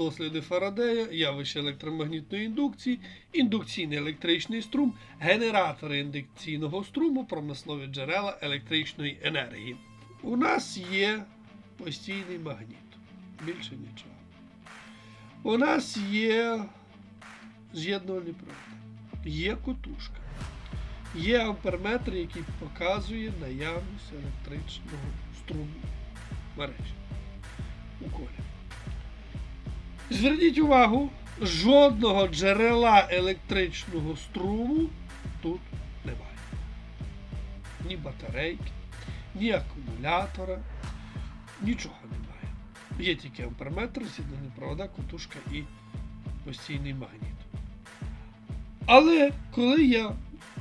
досліди Фарадея, явище електромагнітної індукції, індукційний електричний струм, генератори індукційного струму, промислові джерела електричної енергії. У нас є постійний магніт. Більше нічого. У нас є з'єднувальні проводи, є котушка, є амперметр, який показує наявність електричного струму мережі у колі. Зверніть увагу, жодного джерела електричного струму тут немає. Ні батарейки, ні акумулятора, нічого немає. Є тільки амперметр, з'єднані провода, котушка і постійний магніт. Але коли я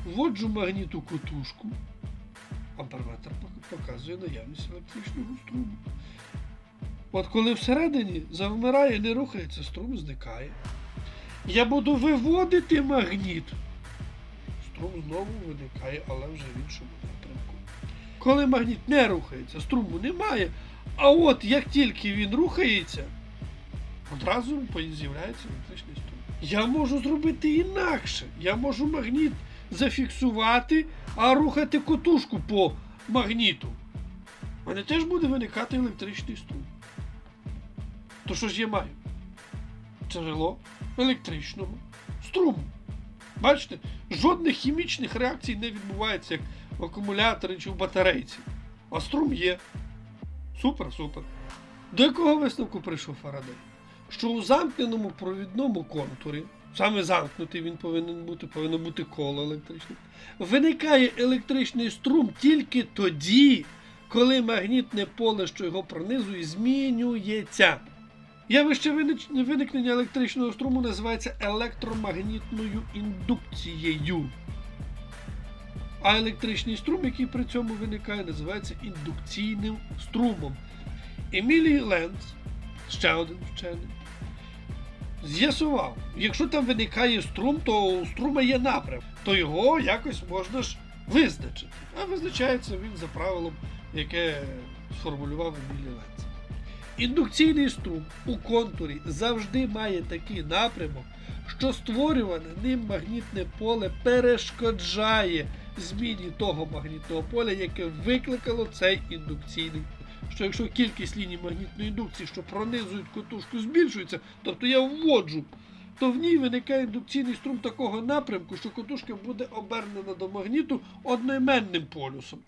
вводжу магніт у котушку, амперметр показує наявність електричного струму. От коли всередині завмирає, не рухається, струм зникає. Я буду виводити магніт. Струм знову виникає, але вже в іншому напрямку. Коли магніт не рухається, струму немає. А от як тільки він рухається, одразу з'являється електричний струм. Я можу зробити інакше. Я можу магніт зафіксувати, а рухати котушку по магніту. У мене теж буде виникати електричний струм. То що ж я маю? Джерело електричного струму. Бачите, жодних хімічних реакцій не відбувається, як в акумуляторі чи в батарейці. А струм є. Супер, супер. До якого висновку прийшов Фарадей? Що у замкненому провідному контурі, саме замкнутий він повинен бути, повинно бути коло електричне, виникає електричний струм тільки тоді, коли магнітне поле, що його пронизує, змінюється. Явище виник- виникнення електричного струму називається електромагнітною індукцією. А електричний струм, який при цьому виникає, називається індукційним струмом. Емілій Ленц, ще один вчений, з'ясував, якщо там виникає струм, то у струма є напрям, то його якось можна ж визначити. А визначається він за правилом, яке сформулював Емілій Ленц. Індукційний струм у контурі завжди має такий напрямок, що створюване ним магнітне поле перешкоджає зміні того магнітного поля, яке викликало цей індукційний. Що якщо кількість ліній магнітної індукції, що пронизують котушку, збільшується, тобто я вводжу, то в ній виникає індукційний струм такого напрямку, що котушка буде обернена до магніту одноіменним полюсом.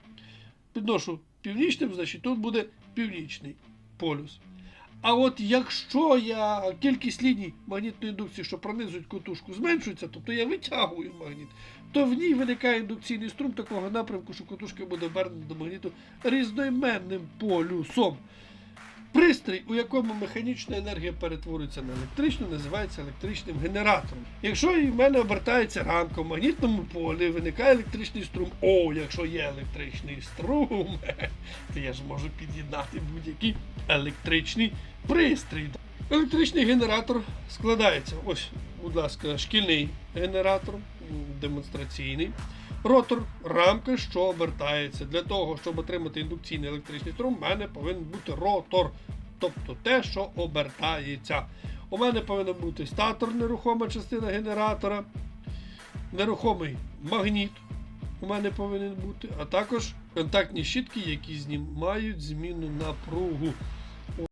Підношу північним, значить тут буде північний полюс. А от якщо я кількість ліній магнітної індукції, що пронизують котушку, зменшується, тобто я витягую магніт, то в ній виникає індукційний струм такого напрямку, що котушка буде обернена до магніту різноіменним полюсом. Пристрій, у якому механічна енергія перетворюється на електричну, називається електричним генератором. Якщо в мене обертається рамка в магнітному полі, виникає електричний струм. О, якщо є електричний струм, то я ж можу під'єднати будь-який електричний пристрій. Електричний генератор складається. Ось, будь ласка, шкільний генератор, демонстраційний. Ротор, рамка, що обертається. Для того, щоб отримати індукційний електричний струм, в мене повинен бути ротор, тобто те, що обертається. У мене повинна бути статор, нерухома частина генератора, нерухомий магніт. У мене повинен бути, а також контактні щітки, які знімають зміну напругу.